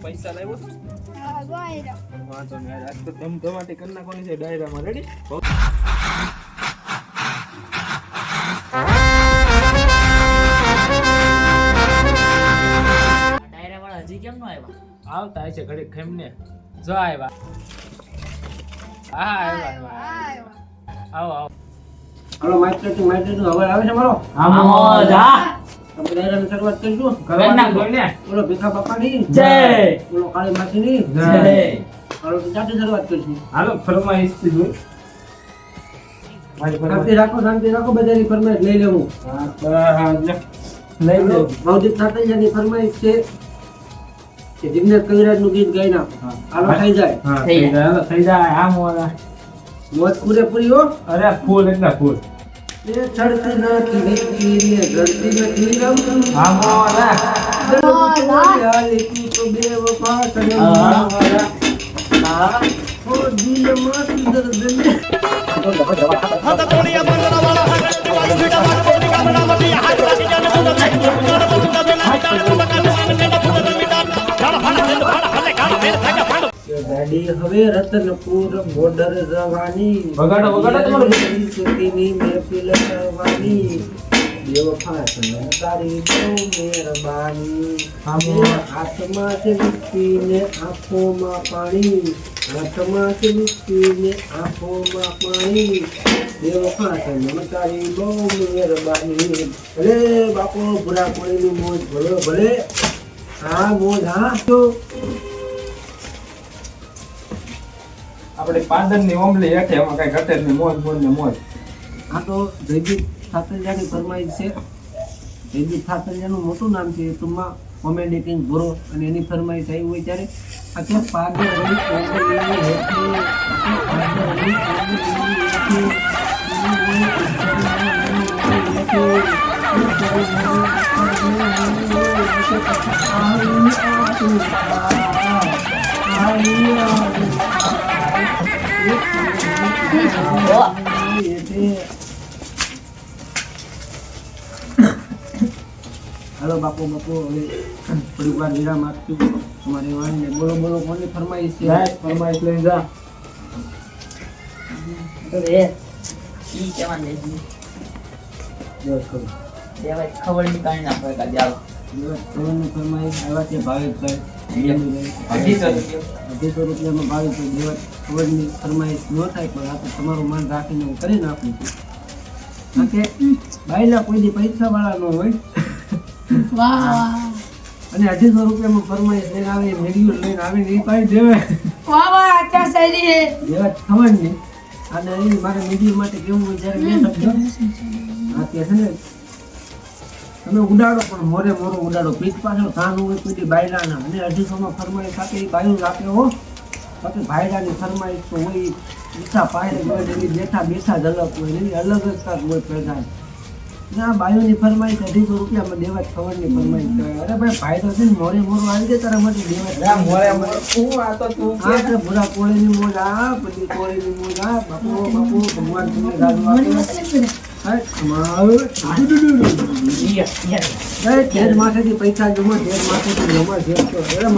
પૈસા લાવ્યો ગોયરો વાંધો નહીં આજ તો ધમ ધમાટી કરી નાખવાની છે ડાયરામાં રેડી ડાયરા વાળા હજી કેમ નો આવ્યા આવતા છે ઘડી ખેમને જો આવ્યા હા આવ્યા આવો આવો હાલો માઇક ચેકિંગ માઇક હવે આવે છે મારો હા જા ને. રાખો શાંતિ રાખો બધાની ફરમાઈશ લઈ લેવું. હા હા લે. લઈ લે. ભવદીપ સાતૈયાની ફરમાઈશ છે કે જિગ્નેશ કવિરાજનું ગીત ગાઈ નાખો હાલો થઈ જાય. થઈ થઈ જાય. હાલો, થઈ જાય. આમ વાળા મોજ પૂરેપૂરી હો. અરે ફૂલ એટલે ફૂલ. ચડતી નથી વીતી ને ગળતી નથી રમ આમ વાળા તું તો બે વફા સનમ. હા. ઓ તું ગાડી હવે રતનપુર બોર્ડર રવાની. વગાડો, વગાડો તમારું. સુધીની મહેફિલ કરવાની. બેવફા સનમ તારી બહુ મહેરબાની. આમો. હાથમાં છે વિસ્કીને આંખોમાં પાણી. હાથમાં છે વિસ્કીને આંખોમાં પાણી. બેવફા સંતારી તારી બહુ મહેરબાની. ભલે બાપો ભૂરા નું મોજ ભલે ભલે. હા મોજ હા. આપણે પાંદનની ઓમલી હેઠે એમાં કઈ ઘટે જ મોજ મોજ ને મોજ આ તો જયદીપ ઠાકરજાની ફરમાઈશ છે જયદીપ ઠાકરજાનું મોટું નામ છે ટૂંકમાં કોમેડી કિંગ ભૂરો અને એની ફરમાઈશ આવી હોય ત્યારે આ કે પાદર રમી કોંગલીની હેઠે, હાલો બાપુ બાપુ હવે થોડીક વાર વિરામ આપશું તમારી વાણીને બોલો બોલો કોની ફરમાઈશ છે? ફરમાઈશ લઈ જા. ખબર. ની કાઈ ના પડે કાજે આવો દિવસ ત્રણની ફરમાઈશ આવ્યા છે ભાવેશભાઈ. અઢીસો રૂપિયા. અઢીસો રૂપિયામાં ભાવેશભાઈ દિવસ ખબરની ફરમાઈશ ન થાય પણ આ તો તમારું માન રાખીને હું કરી નાખું છું. કારણ કે બાયલા કોઈ દી પૈસા વાળા ન હોય. વાહ વાહ. અને અઢીસો રૂપિયામાં ફરમાઈશ લઈને આવે મેડિયો લઈને આવીને એ પાડી દેવે. દેવા ખબર નહીં અને મારે મીડિયા માટે કેવું જ્યારે બે શબ્દો આ કે છે ને તમે ઉડાડો પણ મોરે મોરો ઉડાડો. પીઠ પાછળ કાન હોય કોઈ બાયલાના. અને અઢીસોમાં ફરમાઈશ સાથે એ બાયું જ આપે હો. બાકી ભાયડાની ફરમાઈ તો હોય ઈચ્છા પાયરે હોય એની બેઠા બેઠા જ અલગ હોય એની અલગ જ કાંઈક હોય પ્રધાન. ના બાયુની ફરમાઈશ અઢીસો રૂપિયામાં દેવા ખબરની ફરમાઈશ કહેવાય. અરે ભાઈ ભાઈ તો છે ને મોરે મોરો આવી જાય તારા માટે દેવા આ તો તું આ તે ભૂરા કોળીની મોજ આ પછી કોળીની મોજ આ બાપુ બાપુ ભગવાન તમને રાજુ આપે હા, તમારું એ તેજ માથેથી પૈસા જમો તેજ માથેથી જમો જેમ તો અરે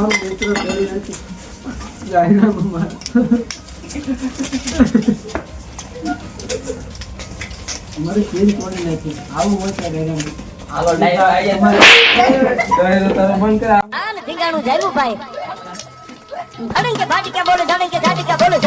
નથી આવું હોય ત્યારે. હાલો ડાયરો તારે અડંગ કે બોલે જાટી કે બોલે